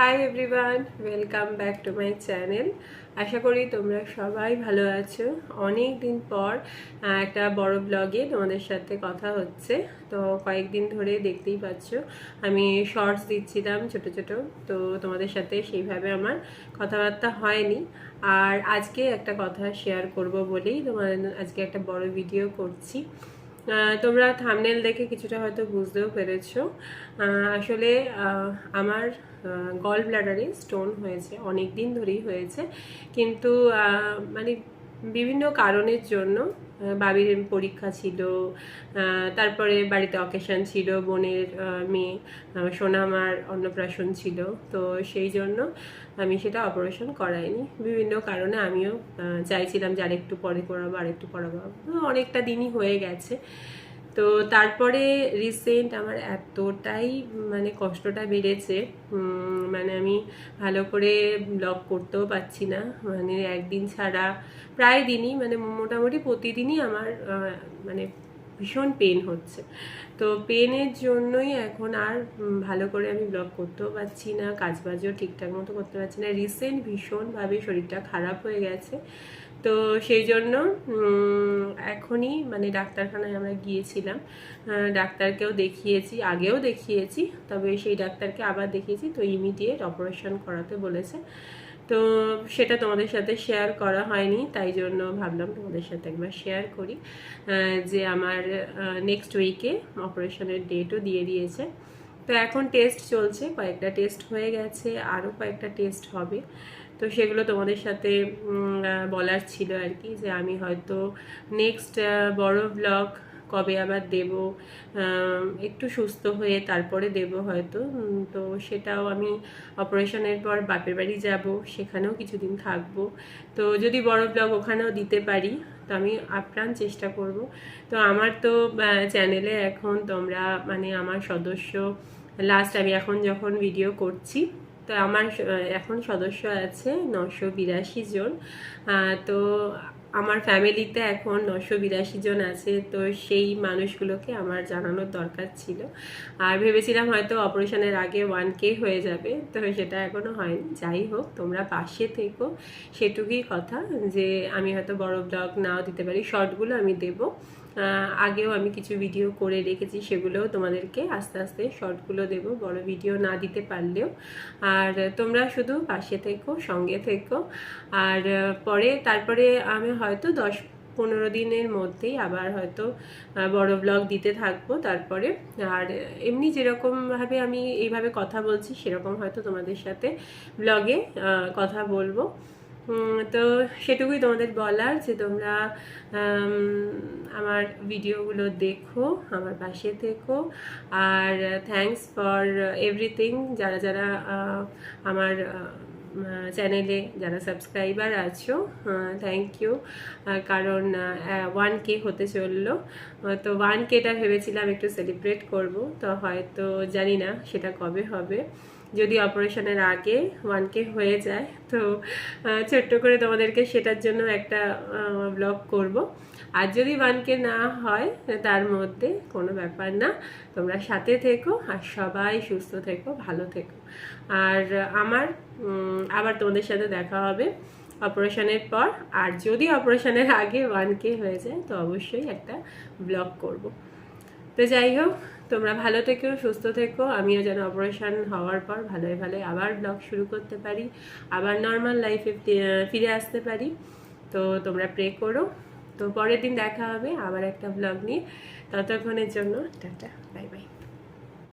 Hi everyone welcome back to my channel আশা করি তোমরা সবাই ভালো আছো। অনেক দিন পর একটা বড় ব্লগে তোমাদের সাথে কথা হচ্ছে। তো কয়েকদিন ধরে দেখতেই পাচ্ছ, আমি শর্টস দিচ্ছিলাম ছোট ছোট। তো তোমাদের সাথে সেইভাবে আমার কথাবার্তা হয়নি। আর আজকে একটা কথা শেয়ার করব বলেই তোমার আজকে একটা বড় ভিডিও করছি। তোমরা থামনেল দেখে কিছুটা হয়তো বুঝতেও পেরেছ। আসলে আমার গল ব্লাডারে স্টোন হয়েছে অনেক দিন ধরেই হয়েছে। কিন্তু মানে বিভিন্ন কারণের জন্য বাবির পরীক্ষা ছিল তারপরে বাড়িতে অকেশন ছিল, বোনের মেয়ে সোনামার অন্নপ্রাশন ছিল, তো সেই জন্য আমি সেটা অপারেশন করাইনি। বিভিন্ন কারণে আমিও চাইছিলাম যে আরেকটু পরে করাবো, আরেকটু করাবো অনেকটা দিনই হয়ে গেছে। তো তারপরে রিসেন্ট আমার এতটাই মানে কষ্টটা বেড়েছে মানে আমি ভালো করে ব্লগ করতেও পারছি না। মানে একদিন ছাড়া প্রায় দিনই মানে মোটামুটি প্রতিদিনই আমার মানে ভীষণ পেন হচ্ছে। তো পেনের জন্যই এখন আর ভালো করে আমি ব্লগ করতেও পারছি না, কাজবাজও ঠিকঠাক মতো করতে পারছি না। রিসেন্ট ভীষণভাবে শরীরটা খারাপ হয়ে গেছে। তো সেই জন্য এখনই মানে ডাক্তারখানায় আমরা গিয়েছিলাম। ডাক্তারকেও দেখিয়েছি, আগেও দেখিয়েছি, তবে সেই ডাক্তারকে আবার দেখিয়েছি, তো ইমিডিয়েট অপারেশন করাতে বলেছে। তো সেটা তোমাদের সাথে শেয়ার করা হয়নি, তাই জন্য ভাবলাম তোমাদের সাথে একবার শেয়ার করি। যে আমার নেক্সট উইকে অপারেশনের ডেটও দিয়ে দিয়েছে। তো এখন টেস্ট চলছে, কয়েকটা টেস্ট হয়ে গেছে, আরও কয়েকটা টেস্ট হবে। তো সেগুলো তোমাদের সাথে বলার ছিল আর কি যে আমি হয়তো নেক্সট বড় ব্লগ কবে আবার দেব একটু সুস্থ হয়ে তারপরে দেব হয়তো। তো সেটাও আমি অপারেশনের পর বাপের বাড়ি যাব, সেখানেও কিছুদিন থাকব। তো যদি বড় ব্লগ ওখানেও দিতে পারি, তো আমি আপ্রাণ চেষ্টা করব। তো আমার তো চ্যানেলে এখন তোমরা মানে আমার সদস্য লাস্ট আমি এখন যখন ভিডিও করছি তো আমার এখন সদস্য আছে নশো বিরাশি জন। তো আমার ফ্যামিলিতে এখন নশো বিরাশি জন আছে, তো সেই মানুষগুলোকে আমার জানানোর দরকার ছিল। আর ভেবেছিলাম হয়তো অপারেশনের আগে ওয়ান কে হয়ে যাবে, তো সেটা এখনও হয়নি। যাই হোক, তোমরা পাশে থেকো। সেটুকুই কথা যে আমি হয়তো বড় ব্লগ নাও দিতে পারি, শর্টগুলো আমি দেবো। আগেও আমি কিছু ভিডিও করে রেখেছি, সেগুলোও তোমাদেরকে আস্তে আস্তে শর্টগুলো দেবো, বড় ভিডিও না দিতে পারলেও। আর তোমরা শুধু পাশে থেকো, সঙ্গে থেকো। আর পরে, তারপরে আমি হয়তো দশ পনেরো দিনের মধ্যেই আবার হয়তো বড় ব্লগ দিতে থাকব। তারপরে, আর এমনি যেরকমভাবে আমি এইভাবে কথা বলছি, সেরকম হয়তো তোমাদের সাথে ব্লগে কথা বলব। তো সেটুকুই তোমাদের বলার যে তোমরা আমার ভিডিওগুলো দেখো, আমার পাশে থেকো। আর থ্যাঙ্কস ফর এভরিথিং যারা যারা আমার চ্যানেলে যারা সাবস্ক্রাইবার আছো থ্যাংক ইউ কারণ ওয়ান কে হতে চলল তো ওয়ান কেটা ভেবেছিলাম একটু সেলিব্রেট করব, তো হয়তো জানি না সেটা কবে হবে। যদি অপারেশনের আগে ওয়ান কে হয়ে যায়, তো ছোট্ট করে তোমাদেরকে সেটার জন্য একটা ব্লগ করব। আর যদি ওয়ান কে না হয়, তার মধ্যে কোনো ব্যাপার না। তোমরা সাথে থেকো আর সবাই সুস্থ থেকো, ভালো থেকো। আর আমার আবার তোমাদের সাথে দেখা হবে অপারেশনের পর। আর যদি অপারেশনের আগে ওয়ান কে হয়ে যায়, তো অবশ্যই একটা ব্লগ করব। তো যাই হোক, তোমরা ভালো থেকো, সুস্থ থেকো। আমিও যেন অপারেশান হওয়ার পর ভালোই ভালোই আবার ব্লগ শুরু করতে পারি, আবার নর্মাল লাইফে ফিরে আসতে পারি। তো তোমরা প্রে করো। তো পরের দিন দেখা হবে আবার একটা ব্লগ নিয়ে। ততক্ষণের জন্য টাটা বাই বাই